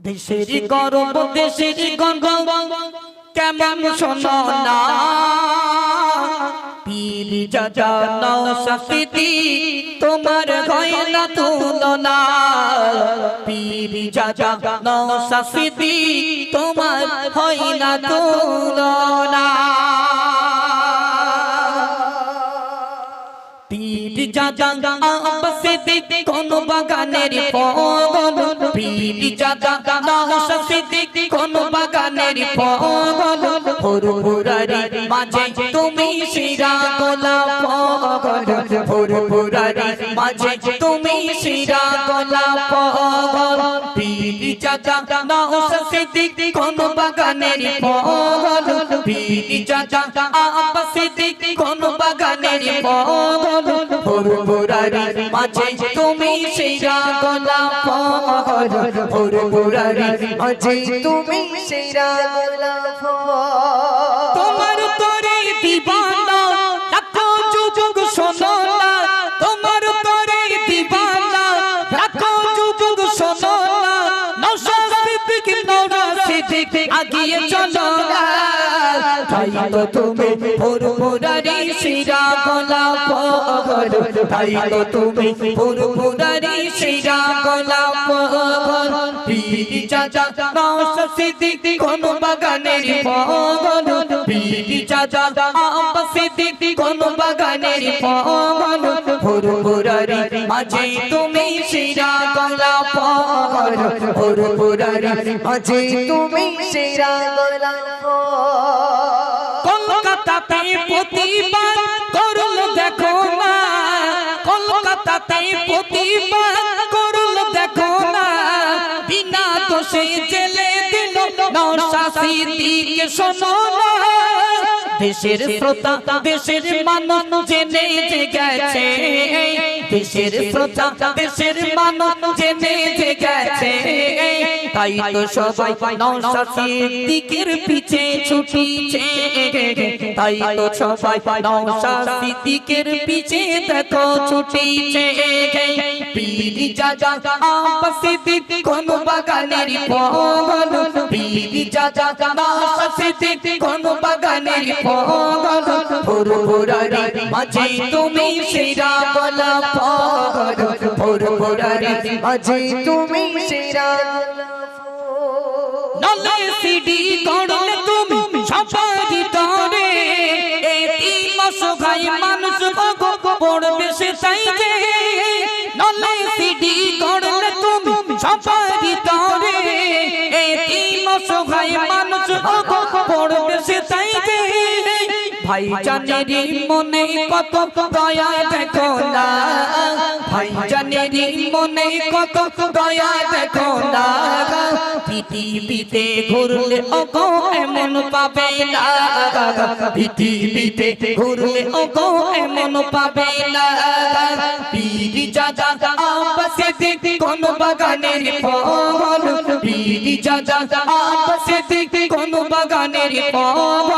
দেশের গর্ব দেশের গর্ব, কেমন শোনো না? পীর শাস্তি তোমার গয়না তুলনা। পীর শাস্তি তোমার হয় না তুলনা। পীর আব্বাসে দিক কোন বাগানের ফল ফুরফুরারি মাঝে তুমি শিরা গোলাপ ফল ফুরফুরারি মাঝে তুমি শিরা পীর যাজা নাহসাসে দিক কোন বাগানের যাজা আব্বাসে দিক কোন বাগানের ফল ফুরফুরারি মাঝে তুমি শিরা গোলাপ ফল ফুরফুরারি মাঝে তুমি শিরা গোলাপ তোমার তরে দিবানা লাখো যুগ শোনো না তোমার তরে দিবানা লাখো যুগ শোনো না নশা সিদ্দিক নওরা সিদ্দিক, আগিয়ে চলো। না তাই তো তুমি ফুরফুরারি শিরা গোলাপ ফল তাই তো তুমি ফুরফুরারি শিরা গোলাপ ফল পীর চাচা নশা সিদ্দিক কোন বাগানের ফল পীর চাচা আব্বা সিদ্দিক কোন বাগানের ফল ফুরফুরারি মাঝে তুমি শিরা গোলাপ ফল ফুরফুরারি মাঝে তুমি শিরা গোলাপ কলকাতাতে প্রতিবাদ করল দেখো না। কলকাতাতে প্রতিবাদ করল দেখো না। বিনা দোষে জেলে দিল নশাসি দিকে শোনো দেশের শ্রোতা, দেশের মানুষ জেনে গেছে। দেশের শ্রোতা, দেশের মানুষ জেনে যে গেছে। তাই তো সবাই নশাসি দিকের পিছে ছুটিছে। তাই তো সবাই নশাসি দিকের পিছে দেখো ছুটিছে। পীরি যাজা আপসি দিক কোন বাগানের ফল পীরি যাজা নশাসি দিক কোন বাগানের ফল ফুরফুরারি মাঝে তুমি শিরা গলা ফল ফুরফুরারি মাঝে তুমি শিরা নলে সিডি করলে তুমি সবারই তরে। এটি মশাই মানুষ ভগো পড়বে সে তাই যে। নলে সিডি করলে তুমি সবারই তরে। এটি মশাই মানুষ ভগো ভাই জানেরি মনে কত দয়া দেখো না। ভাই জানেরি মনে কত দয়া দেখো না। পৃথিবীতে ঘুরলে ওগো এমন পাবে না। পৃথিবীতে ঘুরলে ওগো এমন পাবে না। পিরি চাচা আবাসে দেখ কোন বাগানের ফল। পিরি চাচা আবাসে দেখ কোন বাগানের ফল।